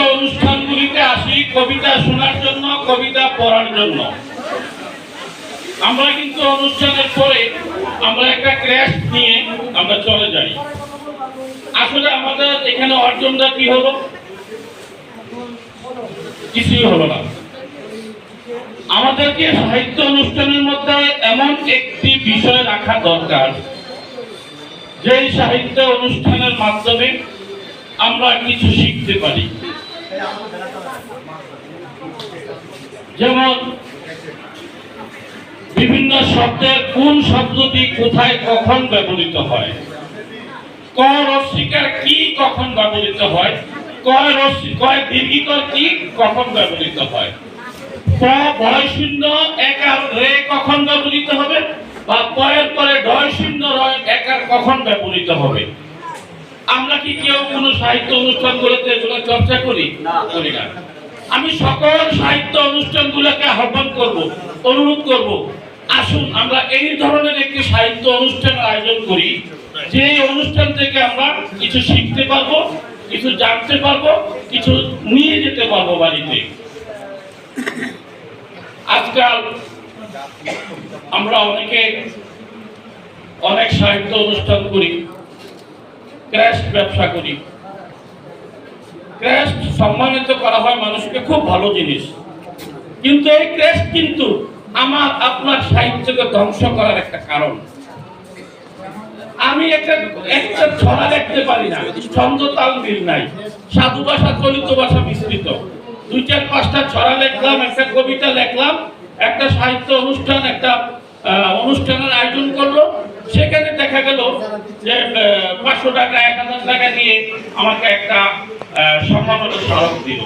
অনুষ্ঠানগুলিতে আসি কবিতা শোনার জন্য, কবিতা পড়ার জন্য। আমরা কিন্তু অনুষ্ঠানের পরে আমরা একটা ক্র্যাশ নিয়ে আমরা চলে যাই। আসলে আমাদের এখানে অর্জনটা কি হলো? কিছুই হলো না। আমাদেরকে সাহিত্য অনুষ্ঠানের মধ্যে এমন একটি বিষয় রাখা দরকার যে সাহিত্য অনুষ্ঠানের মাধ্যমে আমরা কিছু শিখতে পারি। যেমন বিভিন্ন শব্দের কোন শব্দটি কোথায় কখন ব্যবহৃত হয়? ক রস্বীকার কি কখন ব্যবহৃত হয়? কয় রস্বী কয় দীর্ঘিকর কি কখন ব্যবহৃত হয়? প ভয় শূন্য একার রে কখন ব্যবহৃত হবে? বা পয়ের পরে ডয় শূন্য রয় একার কখন ব্যবহৃত হবে? আমরা কি কেউ কোনো সাহিত্য অনুষ্ঠানগুলোতে এগুলো চর্চা করি? করি না। আমি সকল সাহিত্য অনুষ্ঠানগুলোকে আহ্বান করব অনুরোধ করব। আসুন আমরা এই ধরনের একটি সাহিত্য অনুষ্ঠান আয়োজন করি যে অনুষ্ঠান থেকে আমরা কিছু শিখতে পারব কিছু জানতে পারব কিছু নিয়ে যেতে পারব বাড়িতে। আজকাল আমরা অনেকে অনেক সাহিত্য অনুষ্ঠান করি। ক্র্যাশ ব্যবসা করি। ক্র্যাশ সম্মানিত করা হয় মানুষকে, খুব ভালো জিনিস। কিন্তু এই ক্র্যাশ কিন্তু আমার, আপনার সাহিত্যকে ধ্বংস করার একটা কারণ। আমি একটা একটা ছড়া লিখতে পারি না, ছন্দ তাল মিল নাই, সাধু ভাষা, চলিত ভাষা মিশ্রিত দুই চার পাঁচটা ছড়া লিখলাম, একটা কবিতা লিখলাম, একটা সাহিত্য অনুষ্ঠান, একটা অনুষ্ঠানের আয়োজন করল সেখানে দেখা গেল যে পাঁচশো টাকা, এক হাজার টাকা দিয়ে আমাকে একটা সম্মাননা স্মারক দিল।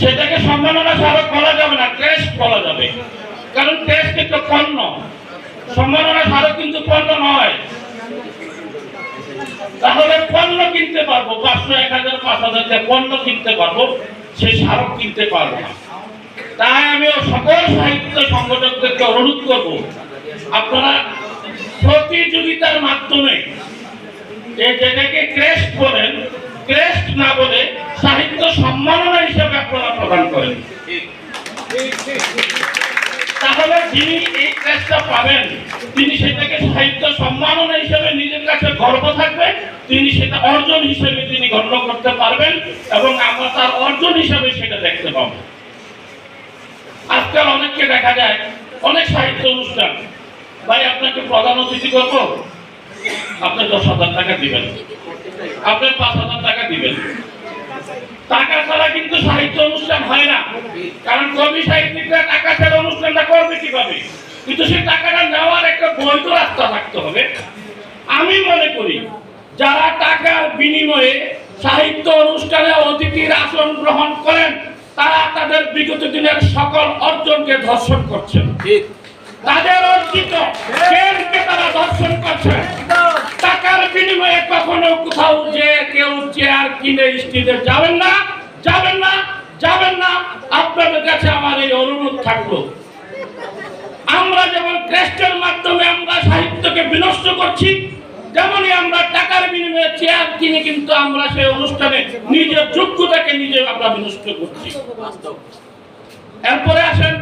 সেটাকে সম্মাননা স্মারক বলা যাবে না টেস্ট বলা যাবে। কারণ টেস্ট একটা পণ্য। সম্মাননা স্মারক কিন্তু পণ্য নয়। তাহলে পণ্য কিনতে পারব, পাঁচশো, এক হাজার, পাঁচ হাজার পণ্য কিনতে পারব, সেই স্মারক কিনতে পারব না। তাই আমি সকল সাহিত্য সংগঠকদেরকে অনুরোধ করব, আপনারা প্রতিযোগিতার মাধ্যমে যেটাকে ক্রেস্ট বলেন, ক্রেস্ট না বলে সাহিত্য সম্মাননা হিসেবে আপনারা প্রদান করেন। তাহলে যিনি এই ক্রেস্টটা পাবেন, তিনি সেটাকে সাহিত্য সম্মাননা হিসেবে নিজের কাছে গর্ব থাকবে, তিনি সেটা অর্জন হিসেবে তিনি গণ্য করতে পারবেন এবং আমরা তার অর্জন হিসেবে সেটা দেখতে পাবো। আজকাল অনেককে দেখা যায়, অনেক সাহিত্য অনুষ্ঠান ভাই, আপনাকে প্রধান অতিথি করব? আপনি দশ হাজার টাকা দিবেন। আপনি পাঁচ হাজার টাকা দিবেন। টাকা ছাড়া কিন্তু সাহিত্য অনুষ্ঠান হয় না। কারণ কবি সাহিত্যিকরা টাকা ছাড়া অনুষ্ঠানটা করবে কীভাবে? কিন্তু সেই টাকাটা নেওয়ার একটা বৈধ রাস্তা থাকতে হবে। আমি মনে করি, যারা টাকার বিনিময়ে সাহিত্য অনুষ্ঠানে অতিথির আসন গ্রহণ করেন, তারা তাদের বিগত দিনের সকল অর্জনকে ধর্ষণ করছেন। তাদের অর্জিত তারা দর্শন করছে? টাকার বিনিময়ে কখনো কোথাও যে কেউ চেয়ার কিনে স্ত্রীদের যাবেন না যাবেন না যাবেন না। আপনাদের কাছে আমার এই অনুরোধ থাকল। আমরা যেমন ক্রেস্টের মাধ্যমে আমরা সাহিত্যকে বিনষ্ট করছি, তেমনি আমরা টাকার বিনিময়ে চেয়ার কিনে কিন্তু আমরা সেই অনুষ্ঠানে নিজের যোগ্যতাকে নিজে আমরা বিনষ্ট করছি। এরপরে আসেন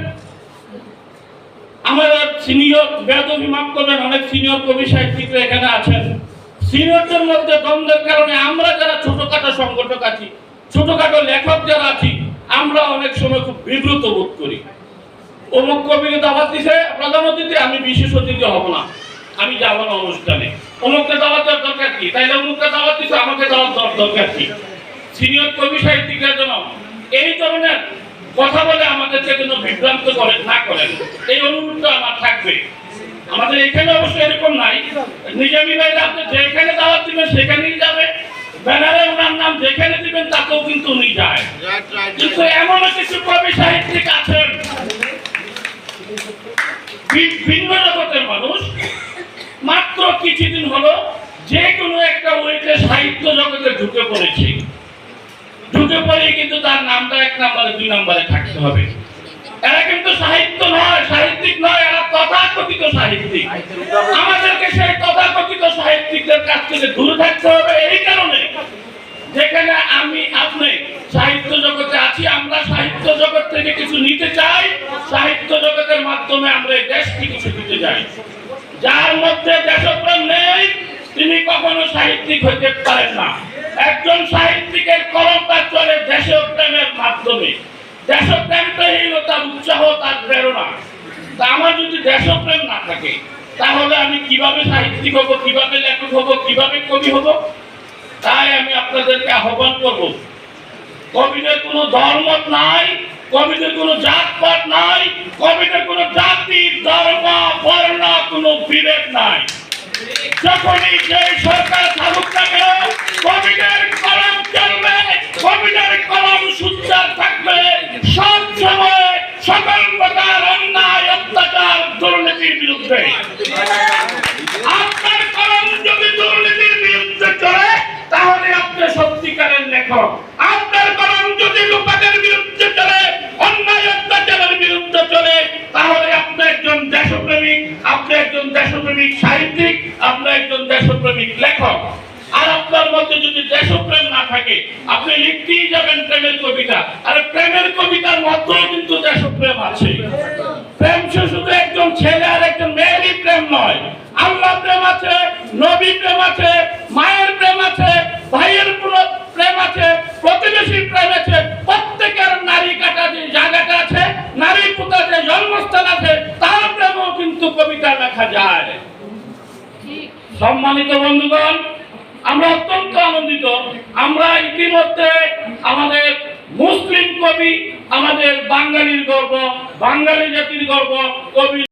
আমাদের সিনিয়র বেদবি মাফ করবেন, অনেক সিনিয়র কবি এখানে আছেন। সিনিয়রদের মধ্যে দ্বন্দ্বের কারণে আমরা যারা ছোটখাটো সংগঠক আছি, ছোটখাটো লেখক যারা আছি, আমরা অনেক সময় খুব বিব্রত বোধ করি। অমুক দিছে, প্রধান অতিথি, আমি বিশেষ অতিথি হব না। আমি যাব না অনুষ্ঠানে। অমুককে দাওয়াত দেওয়ার দরকার কি? তাইলে অমুককে দাওয়াত দিছে, আমাকে দাওয়াত দেওয়ার দরকার কি? সিনিয়র কবি সাহিত্যিকরা যেন এই ধরনের কথা বলে আমাদেরকে যেন বিভ্রান্ত করে না করেন এই অনুরোধটা আমার থাকবে। আমাদের এখানে অবশ্য এরকম নাই। নিজামী ভাইরা আপনি যেখানে দাওয়াত দিবেন সেখানেই যাবে। ব্যানারে ওনার নাম যেখানে দিবেন তাতেও কিন্তু উনি যায়। কিন্তু এমন কিছু কবি সাহিত্যিক আছেন। ভিন্ন জগতের মানুষ। মাত্র কিছুদিন হলো যে কোনো একটা ওয়েতে সাহিত্য জগতে ঢুকে পড়েছে। ঢুকে পড়ে কিন্তু তার নামটা এক নম্বরে দুই নম্বরে থাকতে হবে। এরা কিন্তু সাহিত্য নয়, সাহিত্যিক নয়, এরা তথাকথিত সাহিত্যিক। আমাদেরকে সেই তথাকথিত সাহিত্যিকদের কাছ থেকে দূরে থাকতে হবে এই কারণে। যেখানে আমি, আপনি সাহিত্য জগতে আছি, আমরা সাহিত্য জগৎ থেকে কিছু নিতে চাই, সাহিত্য জগতের মাধ্যমে আমরা এই দেশকে কিছু দিতে চাই। যার মধ্যে দেশপ্রেম নেই, তিনি কখনো সাহিত্যিক হতে পারেন না। একজন সাহিত্যিকের কলমটা চলে দেশপ্রেমের মাধ্যমে। দেশপ্রেমটা হইল তার উৎসাহ, তার প্রেরণা। তা আমার যদি দেশপ্রেম না থাকে, তাহলে আমি কীভাবে সাহিত্যিক হব, কীভাবে লেখক হব, কীভাবে কবি হব? তাই আমি আপনাদেরকে আহ্বান করব। কবিদের কোনো ধর্ম নাই, কবিদের কোনো জাতপাত নাই, কবিদের কোনো জাতি ধর্ম বর্ণ, কোনো বিভেদ নাই। যখনই যে সরকার থাকুক না কেন, কবিদের সব বিরুদ্ধে। চলে, তাহলে আপনি বিরুদ্ধে চলে, তাহলে আপনি একজন দেশপ্রেমিক, আপনি একজন দেশপ্রেমিক সাহিত্যিক, আপনি একজন দেশপ্রেমিক লেখক। আর আপনার মধ্যে যদি দেশপ্রেম থাকে। আপনি লিখতেই যাবেন প্রেমের কবিতা। আর প্রেমের কবিতার মধ্যেও কিন্তু দেশপ্রেম আছে। প্রেম শুধু একজন ছেলে আর একজন মেয়েরই প্রেম নয়। আল্লাহ প্রেম আছে নবী প্রেম আছে মায়ের প্রেম আছে ভাইয়ের প্রেম আছে প্রতিবেশীর প্রেম আছে প্রত্যেকের নারী কাটা যে জায়গাটা আছে নারী পুতা যে জন্মস্থান আছে তার প্রেমও কিন্তু কবিতা লেখা যায়। সম্মানিত বন্ধুগণ আমরা অত্যন্ত আনন্দিত। আমরা ইতিমধ্যে আমাদের মুসলিম কবি, আমাদের বাঙালির গর্ব, বাঙালি জাতির গর্ব, কবি